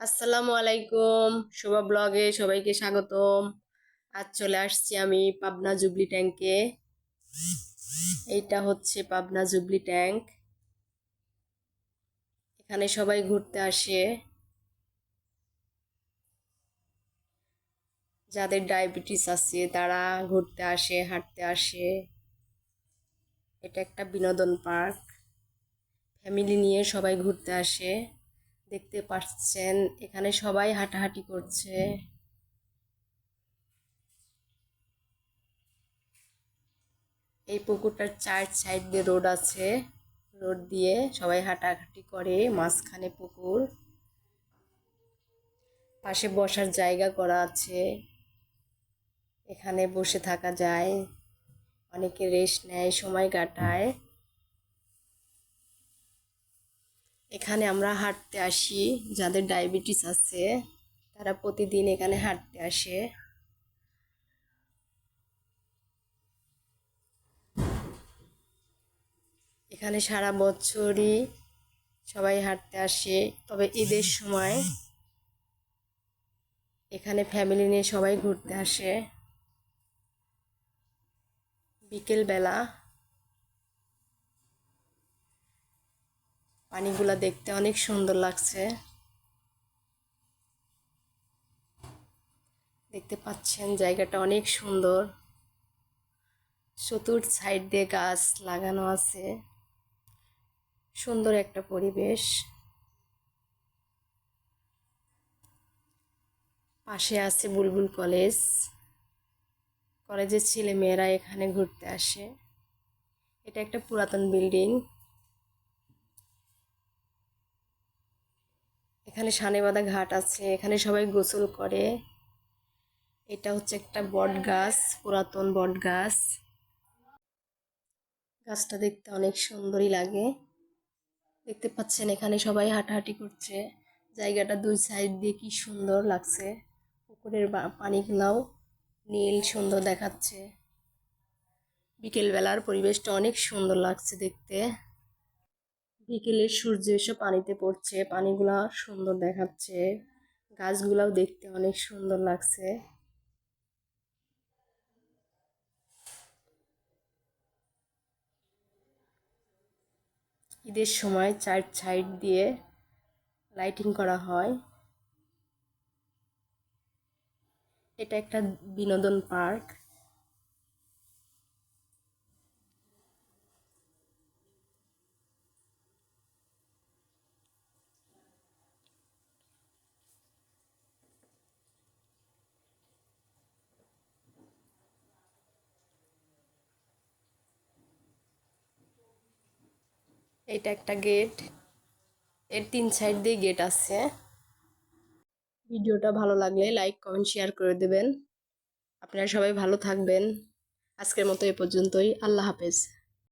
আসসালামু আলাইকুম। শোভা ব্লগে সবাইকে স্বাগতম। আজ চলে আসছি আমি পাবনা জুবলি ট্যাঙ্কে এইটা হচ্ছে পাবনা জুবলি ট্যাঙ্ক এখানে সবাই ঘুরতে আসে। যাদের ডায়াবেটিস আছে তারা ঘুরতে আসে, হাঁটতে আসে। এটা একটা বিনোদন পার্ক। ফ্যামিলি নিয়ে সবাই ঘুরতে আসে। দেখতে পাচ্ছেন এখানে সবাই হাঁটাহাঁটি করছে। এই পুকুরটার চার সাইড দিয়ে রোড আছে। রোড দিয়ে সবাই হাঁটাহাঁটি করে, মাঝখানে পুকুর। পাশে বসার জায়গা করা আছে। এখানে বসে থাকা যায়। অনেকে রেস্ট নেয়, সময় কাটায়। এখানে আমরা হাঁটতে আসি, যাদের ডায়াবেটিস আছে, তারা প্রতিদিন এখানে হাঁটতে আসে। এখানে সারা বছরই সবাই হাঁটতে আসে, তবে ঈদের সময় এখানে ফ্যামিলি নিয়ে সবাই ঘুরতে আসে। বিকেলবেলা পানিগুলা দেখতে অনেক সুন্দর লাগছে। দেখতে পাচ্ছেন জায়গাটা অনেক সুন্দর। চতুর সাইড দিয়ে গাছ লাগানো আছে। সুন্দর একটা পরিবেশ। পাশে আছে বুলবুল কলেজ। কলেজের ছেলে মেয়েরা এখানে ঘুরতে আসে। এটা একটা পুরাতন বিল্ডিং। এখানে সানেবাদা ঘাট আছে, এখানে সবাই গোসল করে। এটা হচ্ছে একটা বট গাছ, পুরাতন বট গাছ। গাছটা দেখতে অনেক সুন্দরই লাগে। দেখতে পাচ্ছেন এখানে সবাই হাঁটাহাঁটি করছে। জায়গাটা দুই সাইড দিয়ে কি সুন্দর লাগছে। পুকুরের পানিগুলাও নীল সুন্দর দেখাচ্ছে। বিকেলবেলার পরিবেশটা অনেক সুন্দর লাগছে দেখতে। বিকেলের সূর্য এসে পানিতে পড়ছে, পানিগুলা সুন্দর দেখাচ্ছে। গাছগুলাও দেখতে অনেক সুন্দর লাগছে। ঈদের সময় চার সাইড দিয়ে লাইটিং করা হয়। এটা একটা বিনোদন পার্ক। এটা একটা গেটের তিন সাইড দিয়ে গেট আছে। ভিডিওটা ভালো লাগলে লাইক কমেন্ট শেয়ার করে দেবেন। আপনারা সবাই ভালো থাকবেন। আজকের মতো এ পর্যন্তই। আল্লাহ হাফেজ।